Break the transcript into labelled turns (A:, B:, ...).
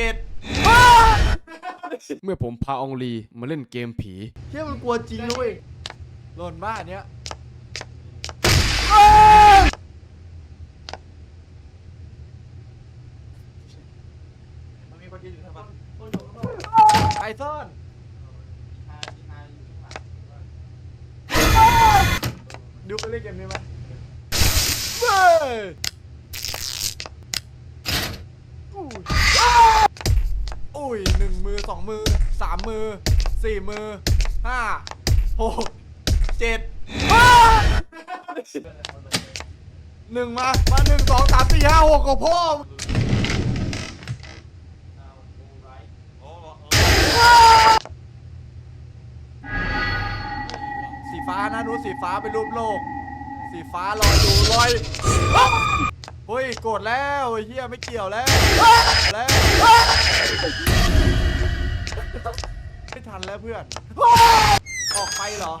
A: จ็ด
B: เมื่อผมพาอองลีมาเล่นเกมผี
A: เที่ยมันกลัวจริงนะเว้ยหล่นบ้านเนี้ยมันมีคนยืนอยู่ทางฝั่งไปซ่อนดูไปเล่นเกมนี้ไหมเว้ยอุ้ยอุ้ยหนึ่งมือ สองมือสามมือสี่มือห้าหกเจ็ดหนึ่งมา มาหนึ่งสองสามสี่ห้าหกของพ่อสีฟ้านะนู้นสีฟ้าเป็นรูปโลก สีฟ้าลอยอยู่ลอยเฮ้ยโกรธแล้วเฮียไม่เกี่ยวแล้วแล้ว ทันแล้วเพื่อน ออกไปเหรอ